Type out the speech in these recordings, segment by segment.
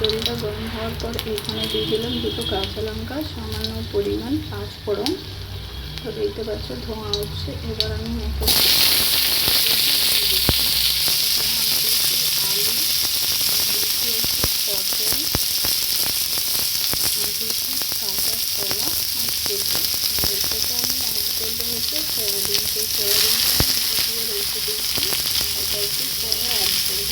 তেলটা গরম হওয়ার পর এখানে দিয়ে দিলাম দুটো কাঁচা লঙ্কা, সামান্য পরিমাণ পাঁচ ফোড়ন তো দেখতে পাচ্ছ, ধোঁয়া হচ্ছে এবার আমি একে আলু দিয়েছি হচ্ছে পটল আর কাঁচা কলা। আর পেঁপে আর আমি অ্যাড করব হচ্ছে সয়াবিন। সেই সয়াবিনটা ভিজিয়ে রেখে দিয়েছি এটা একটু পরে অ্যাড করব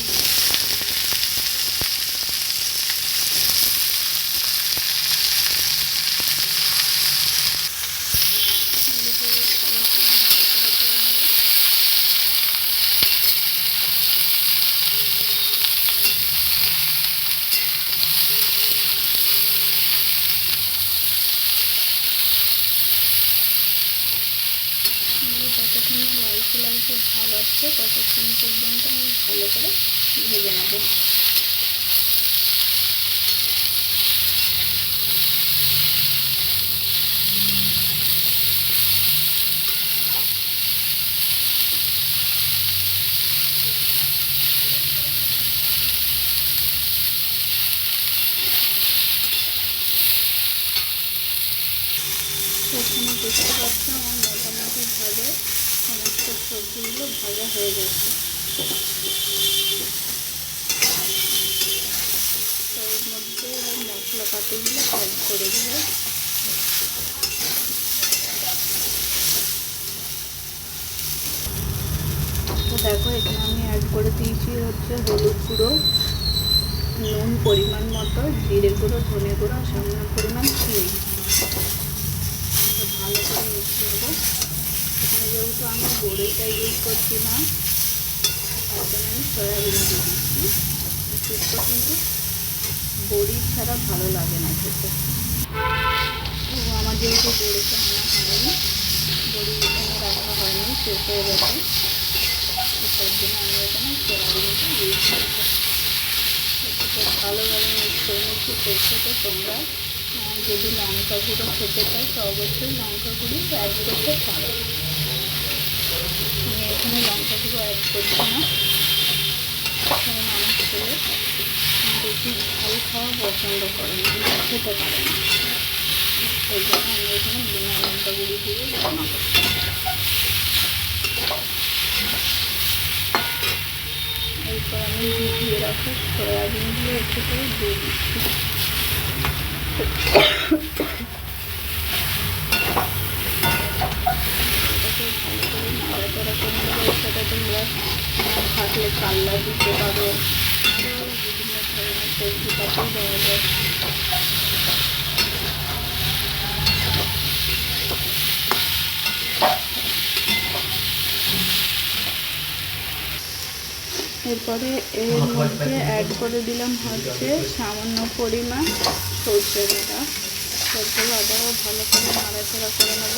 যতক্ষণ না লালচে ভাব আসছে, ততক্ষণ পর্যন্ত আমি ভালো করে ভেজে নেব। দেখতে পাচ্ছ আমার মোটামুটি ভাবে সমস্ত সবজিগুলো ভাজা হয়ে গেছে। তো এর মধ্যে এবার মশলা পাতিগুলো অ্যাড করে দেবো। তো দেখো, এখানে আমি অ্যাড করে দিয়েছি হচ্ছে হলুদ গুঁড়ো, নুন পরিমাণ মতো, জিরে গুঁড়ো, ধনে গুঁড়ো, সামান্য পরিমাণ চিনি তো ভালো করে মিশিয়ে নেব এখানে যেহেতু আমি বড়িটা ইউজ করছি না, তার জন্য আমি সয়াবিন দিচ্ছি। শুক্তো কিন্তু বড়ি ছাড়া ভালো লাগে না খেতে। তো আমার যেহেতু বড়িটা আনা হয়নি, বড়ি এখানে রাখা হয়নি, শেষ হয়ে গেছে। তার জন্য আমি এখানে সয়াবিনটা ইউজ করছি। ভালোভাবে মিক্স করে নিচ্ছি সরষেটা তোমরা, যদি লঙ্কা গুঁড়ো খেতে চাই তো অবশ্যই লঙ্কা গুঁড়ো অ্যাড করতে পারো। আমি এখানে লঙ্কা গুঁড়ো অ্যাড করছি না ছেলে বেশি ঝাল খাওয়া পছন্দ করে না খেতে পারে না। জন্য আমি এখানে বিনা লঙ্কা গুঁড়ি দিয়ে বানাবো এরপর আমি ভিজিয়ে রাখা সয়াবিনগুলো একটু করে দিয়ে দিচ্ছি এটাকে ভালো করে নাড়াচাড়া করে নেব এর সাথে তোমরা কাল্লা দিতে পারো। বিভিন্ন ধরনের যায় এরপরে এর মধ্যে অ্যাড করে দিলাম হচ্ছে সামান্য পরিমাণ সর্ষে বাটা। সর্ষে বাটাও ভালো করে নাড়াচাড়া করে নেব।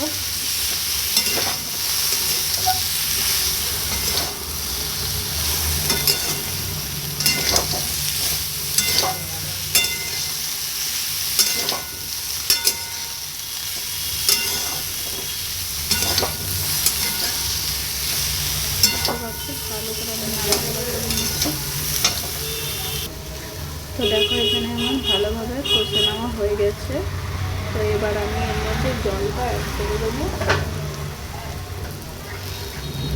তো দেখো এখানে আমার ভালোভাবে কষে নেওয়া হয়ে গেছে। তো এবার আমি এর মধ্যে জলটা অ্যাড করে দেবো,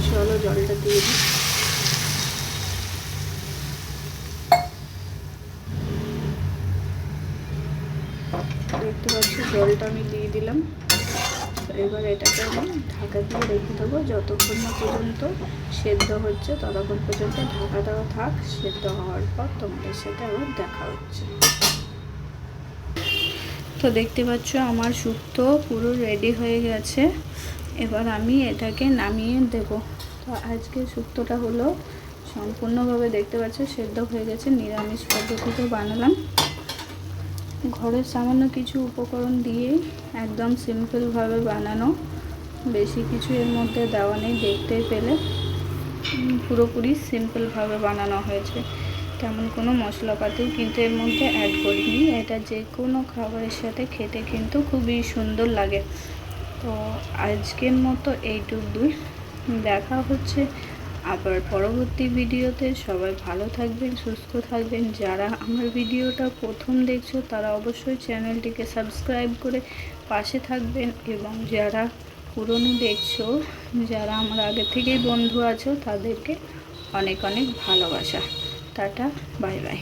চলো জলটা দিয়ে দিই। দেখতে পাচ্ছি জলটা আমি দিয়ে দিলাম। এবার এটাকে আমি ঢাকা দিয়ে রেখে দেবো। যতক্ষণ না পর্যন্ত সেদ্ধ হচ্ছে, ততক্ষণ পর্যন্ত ঢাকা দেওয়া থাক। সেদ্ধ হওয়ার পর তোমাদের সাথে আবার দেখা হচ্ছে। তো দেখতে পাচ্ছ, আমার শুক্তো পুরো রেডি হয়ে গেছে। এবার আমি এটাকে নামিয়ে দেব। তো আজকে শুক্তোটা হলো সম্পূর্ণভাবে দেখতে পাচ্ছ, সেদ্ধ হয়ে গেছে। নিরামিষ পদ্ধতিতে বানালাম। ঘরের সামান্য কিছু উপকরণ দিয়েই একদম সিম্পলভাবে বানানো। বেশি কিছু এর মধ্যে দেওয়া নেই, দেখতেই পেলে। পুরোপুরি সিম্পলভাবে বানানো হয়েছে। তেমন কোনো মশলাপাতিও কিন্তু এর মধ্যে অ্যাড করিনি। এটা যে কোনো খাবারের সাথে খেতে কিন্তু খুবই সুন্দর লাগে। তো আজকের মতো এইটুকুই দেখা হচ্ছে আবার পরবর্তী ভিডিওতে সবাই ভালো থাকবেন, সুস্থ থাকবেন। যারা আমার ভিডিওটা প্রথম দেখছ, তারা অবশ্যই চ্যানেলটিকে সাবস্ক্রাইব করে পাশে থাকবেন এবং যারা পুরনো দেখছ, যারা আমার আগে থেকেই বন্ধু আছো, তাদেরকে অনেক অনেক ভালোবাসা। Tata, bye bye.